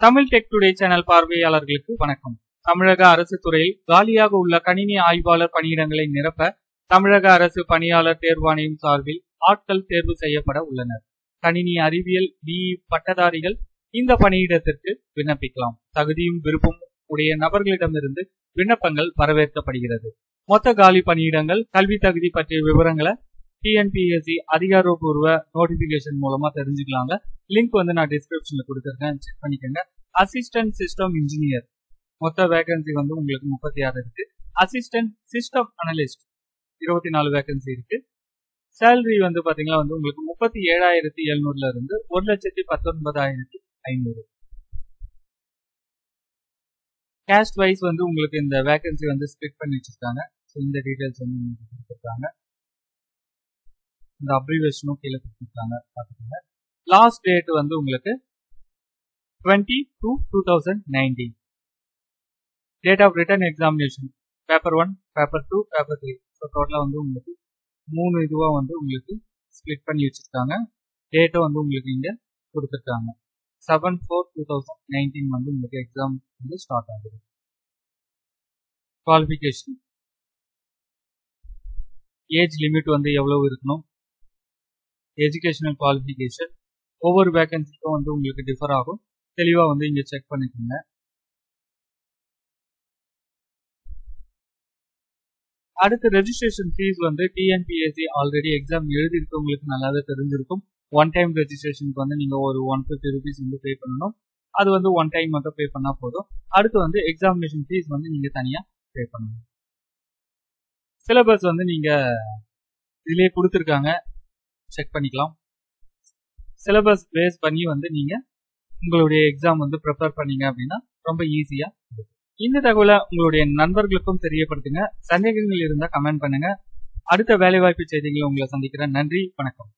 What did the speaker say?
Tamil tech today channel பார்வையாளர்களுக்கு வணக்கம். தமிழக அரசு துறையில் காலியாக உள்ள கணினி ஆய்வாளர் பணியிடங்களை நிரப்ப தமிழக அரசு பணியாளர் தேர்வாணையம் சார்பில் ஆட்கள் தேர்வு செய்யப்பட உள்ளனர். கணினி அறிவியல் பிஇ பட்டதாரிகள் இந்த பணியிடத்திற்கு விண்ணப்பிக்கலாம். தகுதியும் விருப்பமும் உடைய நபர்களிடமிருந்து விண்ணப்பங்கள் வரவேற்கப்படுகிறது. மொத்த காலி பணியிடங்கள் கல்வி தகுதி பற்றிய விவரங்களை டிஎன்பிஎஸ்சி அதிகாரப்பூர்வ நோட்டிபிகேஷன் மூலமா தெரிஞ்சுக்கலாங்க. லிங்க் வந்து நான் டிஸ்கிரிப்ஷன்ல கொடுத்துருக்கேன் செக் பண்ணிக்கோங்க. அசிஸ்டன்ட் சிஸ்டம் இன்ஜினியர் மொத்த வேகன்சி வந்து உங்களுக்கு முப்பத்தி ஆறு இருக்கு. அசிஸ்டன்ட் சிஸ்டம் அனலிஸ்ட் இருபத்தி நாலு வேகன்சி இருக்கு. சேலரி வந்து பாத்தீங்கன்னா வந்து உங்களுக்கு முப்பத்தி ஏழாயிரத்தி எழுநூறுல இருந்து ஒரு லட்சத்தி பத்தொன்பதாயிரத்தி ஐநூறு. கேஸ்ட் வைஸ் வந்து உங்களுக்கு இந்த வேகன்சி வந்து ஸ்பிட் பண்ணி வச்சிருக்காங்க. ஸோ இந்த டீடைல்ஸ் வந்து உங்களுக்கு கொடுத்துருக்காங்க. இந்த அப்ரிவேஷனும் கீழே கொடுத்துருக்காங்க. பார்த்துக்கோங்க. லாஸ்ட் டேட் வந்து உங்களுக்கு twenty two two thousand nineteen date of return examination paper one paper two paper three so டோட்டலாக வந்து உங்களுக்கு மூணு இதுவாக வந்து உங்களுக்கு ஸ்ப்ளிட் பண்ணி வச்சுருக்காங்க. டேட்டும் வந்து உங்களுக்கு இங்கே கொடுத்துருக்காங்க. Seven four two thousand nineteen வந்து உங்களுக்கு எக்ஸாம் வந்து ஸ்டார்ட் ஆகுது. குவாலிஃபிகேஷன் ஏஜ் லிமிட் வந்து எவ்வளவு இருக்கணும்? எஜுகேஷனல் குவாலிஃபிகேஷன் ஒவ்வொரு வேகன்சிக்கும் வந்து உங்களுக்கு டிஃபர் ஆகும். தெளிவாக வந்து இங்கே செக் பண்ணிக்கோங்க. அடுத்து ரெஜிஸ்ட்ரேஷன் ஃபீஸ் வந்து டிஎன்பிஎஸ்சி ஆல்ரெடி எக்ஸாம் எழுதியிருக்கவங்களுக்கு நல்லாவே தெரிஞ்சிருக்கும். ஒன் டைம் ரெஜிஸ்ட்ரேஷனுக்கு வந்து நீங்கள் ஒரு ஒன் ஃபிஃப்டி ருபீஸ் வந்து பே பண்ணணும். அது வந்து ஒன் டைம் மட்டும் பே பண்ணால் போதும். அடுத்து வந்து எக்ஸாமினேஷன் ஃபீஸ் வந்து நீங்கள் தனியாக பே பண்ணணும். சிலபஸ் வந்து நீங்கள் இதிலே கொடுத்துருக்காங்க. செக் பண்ணிக்கலாம். சிலபஸ் பேஸ் பண்ணி வந்து நீங்கள் உங்களுடைய எக்ஸாம் வந்து ப்ரிப்பேர் பண்ணீங்க அப்படின்னா ரொம்ப ஈஸியாக இந்த தகவலை உங்களுடைய நண்பர்களுக்கும் தெரியப்படுத்துங்க. சந்தேகங்கள் இருந்தால் கமெண்ட் பண்ணுங்க. அடுத்த வேலைவாய்ப்பு செய்திகளை உங்களை சந்திக்கிறேன். நன்றி. வணக்கம்.